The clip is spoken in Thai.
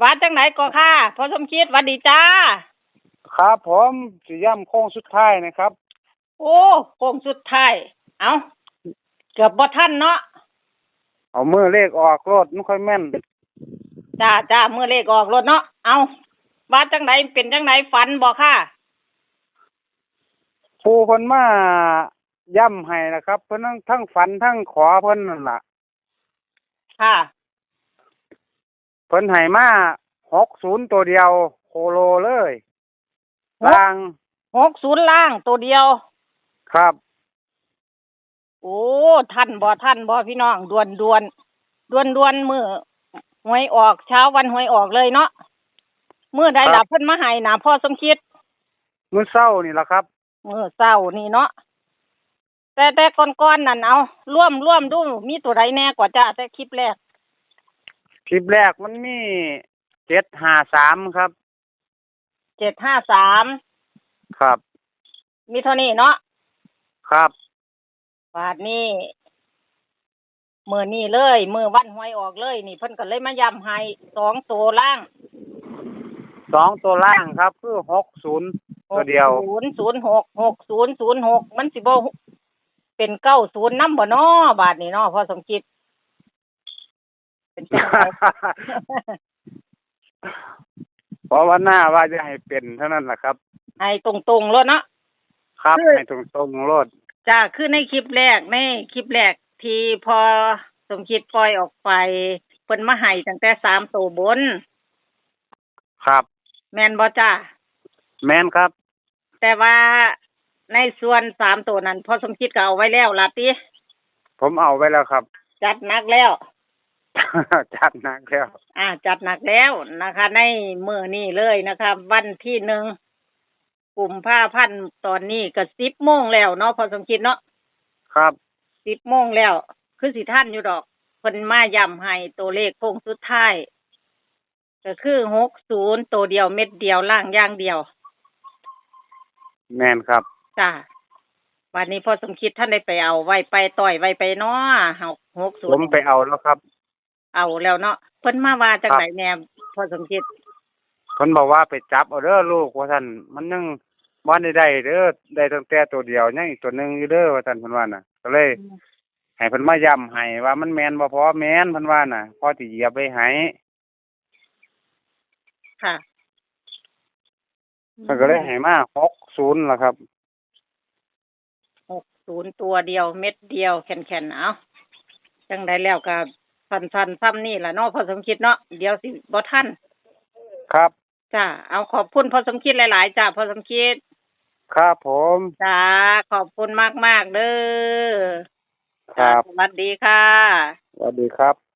ว่าจังไหนก็ค่ะพอสมคิดหวัดดีจ้า ครับผมสิย่ำโค้งสุดท้ายนะครับ โอ้โค้งสุดท้ายเอาเกือบบ่ทันเนาะเอามือเลขออกรถไม่ค่อยแม่นจ้าจ้าเมื่อเลขออกรถเนาะเอาว่าจังไหนเป็นจังไหนฝันบ่ค่ะผู้เพิ่นมาย่ำให้นะครับ เพิ่นทั้งทั้งฝันทั้งขอเพิ่นนั่นล่ะค่ะ เพิ่นให้มาหกศูนย์ตัวเดียวโคโลเลยหก ล่างหกศูนย์ล่างตัวเดียว ครับ โอ้ทันบ่ทันบ่พี่น้องดวนดวนดวนดวนมือหวยออกเช้าวันหวยออกเลยเนาะมือใดครัดับบ เพิ่นมาให้นะพ่อสมคิดมื้อเช้านี่ล่ะครับ มือเศร้านี่เนาะแต่แต่ก่อนๆนั่นเอาร่วมร่วมดูมีตัวใดแน่กว่าจ้าแต่คลิปแรก คลิปแรกมันมีเจ็ดห้าสามครับ เจ็ดห้าสามครับ มีเท่านี้เนาะครับบาทนี้มือนี่เลยมือวันหวยออกเลยนี่เพิ่นก็เลยมาย้ำให้สองตัวล่างสองตัวล่างครับ คือหกศูนย์ตัวเดียวศูนย์ศูนย์หกหกศูนย์ศูนย์หกมันสิบ่เป็นเก้าศูนย์น้ำบ่เนาะบาทนี้เนาะพอสมคิด เป็นจังไดเพราะว่าหน้าว่าจะให้เป็นเท่านั้นแหละครับ ให้ตรงๆแล้วเนาะครับคือให้ตรงตรงๆโลดจ้าคือในคลิปแรกในคลิปแรกที่พอสมคิดปล่อยออกไปเพิ่นมาให้ตั้งแต่สามตัวบน ครับ แม่นบ่จ้าแม่นครับ แต่ว่าในส่วนสามตัวนั้น พอสมคิดก็เอาไว้แล้วล่ะติผมเอาไว้แล้วครับ จัดหนักแล้ว จัดหนักแล้ว อ่า จัดหนักแล้วนะคะ ในมือนี้เลยนะคะ วันที่หนึ่งกลุ่มผ้าพันธ์ตอนนี้ก็สิบโมงแล้วเนาะพอสมคิดเนาะครับสิบโมงแล้ว คือสิท่านอยู่ดอกเพิ่นมาย้ำให้ตัวเลขโค้งสุดท้ายก็คือหกศูนย์ตัวเดียวเม็ดเดียวล่างอย่างเดียว แม่นครับจ้าวันนี้พอสมคิดท่านได้ไปเอาไว้ไปต่อยไว้ไปเนาะหกศูผนมย์ไปเอาแล้วครับ เอาแล้วเนาะเพิ่นมาว่าจากครับไหนแน่พอสมคิดคนบอกว่าไปจับเอาเด้อลูกว่าท่านมันยังบ่ได้ได้เด้อได้ตั้งแต่ตัวเดียวยังอีกตัวหนึงอยู่เด้อว่าท่านเพิ่นว่าน่ะ ก็เลยให้เพิ่นมาย้ำให้ว่ามันแม่นบ่พอแม่นเพิ่นว่าน่ะพอสิเหยียบไว้ให้ค่ะเพิ่นก็เลยให้มา60ล่ะครับ หกศูนย์ตัวเดียวเม็ดเดียวแข็งๆเอาจังได้แล้วก็ สันๆซ้ำนี่ล่ะเนาะพอสมคิดเนาะเดี๋ยวสิบ่ทันครับจ้าเอาขอบคุณพอสมคิดหลาย ๆ จ้าพอสมคิด ครับผมจ้าขอบคุณมากๆเด้อครับจ้าสวัสดีค่ะสวัสดีครับ